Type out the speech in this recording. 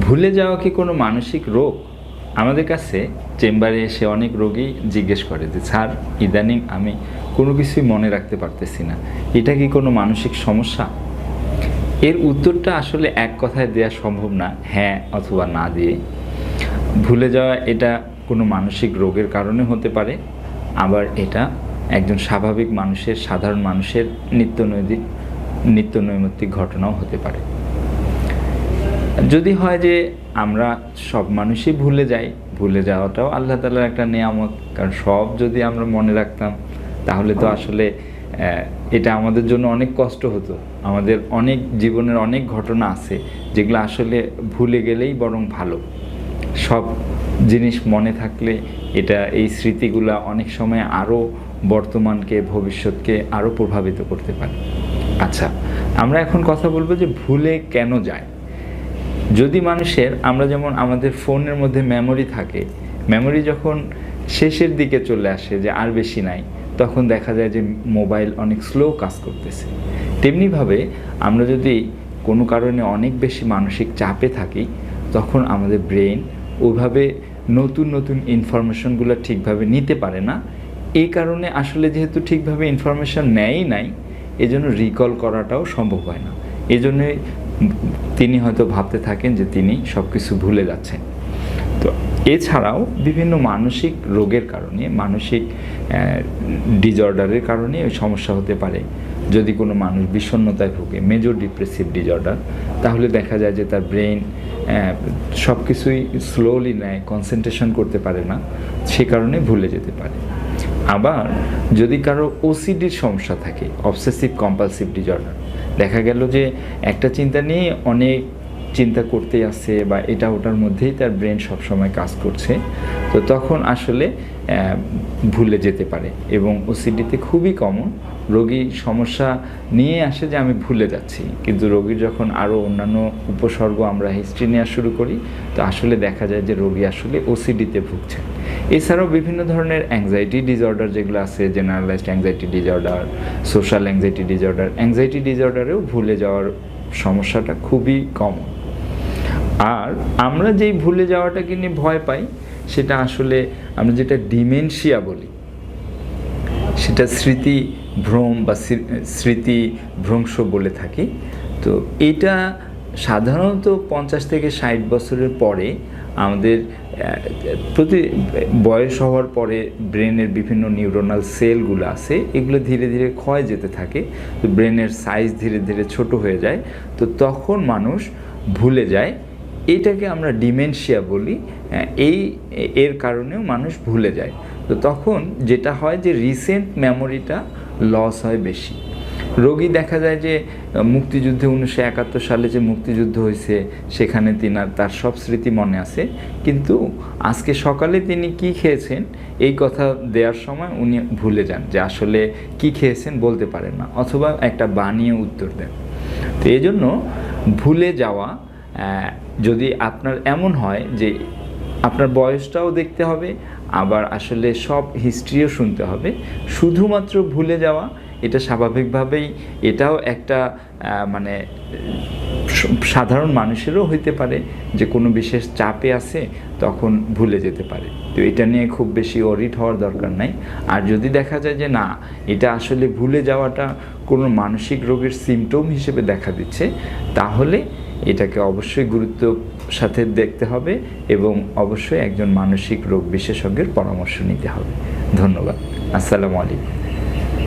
ভুলে যাওয়া কি কোনো মানসিক রোগ? আমাদের কাছে চেম্বারে এসে অনেক রোগী জিজ্ঞেস করে যে, স্যার, ইদানিং আমি কোনো কিছুই মনে রাখতে পারতেছি না। এটা কি কোনো মানসিক সমস্যা? এর উত্তরটা আসলে এক কথায় দেওয়া সম্ভব না হ্যাঁ অথবা না দিয়ে। ভুলে যাওয়া এটা কোনো মানসিক রোগের কারণে হতে পারে। আবার এটা একজন স্বাভাবিক মানুষের, সাধারণ মানুষের নিত্য নৈতিক নিত্য নৈমিত্তিক ঘটনাও হতে পারে। যদি হয় যে আমরা সব মানুষই ভুলে যাই, ভুলে যাওয়াটাও আল্লাহ তালার একটা নেয়ামত। কারণ সব যদি আমরা মনে রাখতাম, তাহলে তো আসলে এটা আমাদের জন্য অনেক কষ্ট হতো। আমাদের অনেক জীবনের অনেক ঘটনা আছে, যেগুলো আসলে ভুলে গেলেই বরং ভালো। সব জিনিস মনে থাকলে এটা, এই স্মৃতিগুলা অনেক সময় আরও বর্তমানকে, ভবিষ্যৎকে আরও প্রভাবিত করতে পারে। আচ্ছা আমরা এখন কথা বলব যে ভুলে কেন যায়? যদি মানুষের, আমরা যেমন আমাদের ফোনের মধ্যে মেমোরি থাকে মেমোরি যখন শেষের দিকে চলে আসে যে আর বেশি নাই, তখন দেখা যায় যে মোবাইল অনেক স্লো কাজ করতেছে। তেমনিভাবে আমরা যদি কোনো কারণে অনেক বেশি মানসিক চাপে থাকি, তখন আমাদের ব্রেন ওইভাবে নতুন নতুন ইনফরমেশনগুলো ঠিকভাবে নিতে পারে না। এই কারণে আসলে যেহেতু ঠিকভাবে ইনফরমেশন নেয়ই নাই, এজন্য রিকল করাটাও সম্ভব হয় না। এই জন্যই তিনি হয়তো ভাবতে থাকেন যে তিনি সব কিছু ভুলে যাচ্ছেন। তো এছাড়াও বিভিন্ন মানসিক রোগের কারণে, মানসিক ডিজর্ডারের কারণে সমস্যা হতে পারে। যদি কোনো মানুষ বিষণ্ণতায় ভোগে মেজর ডিপ্রেসিভ ডিজর্ডার তাহলে দেখা যায় যে তার ব্রেন সব কিছুই স্লোলি নেয় কনসেন্ট্রেশন করতে পারে না, সে কারণে ভুলে যেতে পারে। আবার যদি কারও ওসিডির সমস্যা থাকে অবসেসিভ কম্পালসিভ ডিজর্ডার দেখা গেল যে একটা চিন্তা নিয়ে অনেক চিন্তা করতেই আছে বা এটা ওটার মধ্যেই তার ব্রেন সবসময় কাজ করছে। তো তখন আসলে ভুলে যেতে পারে এবং ওসিডিতে খুবই কমন রোগী সমস্যা নিয়ে আসে যে আমি ভুলে যাচ্ছি। কিন্তু রোগীর যখন আরও অন্যান্য উপসর্গ আমরা হিস্ট্রি নেওয়া শুরু করি, তো আসলে দেখা যায় যে রোগী আসলে ওসিডিতে ভুগছেন এছাড়াও বিভিন্ন ধরনের অ্যাংজাইটি ডিসঅর্ডার যেগুলো আছে generalized anxiety disorder social anxiety disorder anxiety ডিসঅর্ডারেও ভুলে যাওয়ার সমস্যাটা খুবই কম আর আমরা যেই ভুলে যাওয়াটাকে নিয়ে ভয় পাই, সেটা আসলে আমরা যেটা ডিমেনশিয়া বলি, সেটা স্মৃতি ভ্রম বা স্মৃতি ভ্রংশ বলে থাকি। তো এটা সাধারণত পঞ্চাশ থেকে ষাট বছরের পরে আমাদের প্রতি, বয়স হওয়ার পরে ব্রেনের বিভিন্ন নিউরোনাল সেলগুলো আছে এগুলো ধীরে ধীরে ক্ষয় যেতে থাকে, তো ব্রেনের সাইজ ধীরে ধীরে ছোট হয়ে যায়, তো তখন মানুষ ভুলে যায় এটাকে আমরা ডিমেনশিয়া বলি এই, এর কারণেও মানুষ ভুলে যায়। তো তখন যেটা হয় যে রিসেন্ট মেমোরিটা লস হয় বেশি। রোগী দেখা যায় যে, মুক্তিযুদ্ধে উনিশশো একাত্তর সালে যে মুক্তিযুদ্ধ হয়েছে, সেখানে তিনার তার সব স্মৃতি মনে আছে। কিন্তু আজকে সকালে তিনি কি খেয়েছেন, এই কথা দেওয়ার সময় উনি ভুলে যান যে আসলে কি খেয়েছেন বলতে পারেন না, অথবা একটা বানিয়ে উত্তর দেন। তো এই জন্য ভুলে যাওয়া যদি আপনার এমন হয় যে আপনার বয়সটাও দেখতে হবে, আবার আসলে সব হিস্ট্রিও শুনতে হবে, শুধুমাত্র ভুলে যাওয়া, এটা স্বাভাবিকভাবেই এটাও একটা মানে সাধারণ মানুষেরও হইতে পারে যে কোনো বিশেষ চাপে আছে, তখন ভুলে যেতে পারে। তো এটা নিয়ে খুব বেশি অরিট হওয়ার দরকার নাই। আর যদি দেখা যায় যে না, এটা আসলে ভুলে যাওয়াটা কোনো মানসিক রোগের সিমটম হিসেবে দেখা দিচ্ছে, তাহলে এটাকে অবশ্যই গুরুত্ব সাথে দেখতে হবে এবং অবশ্যই একজন মানসিক রোগ বিশেষজ্ঞের পরামর্শ নিতে হবে। ধন্যবাদ। আসসালামু আলাইকুম।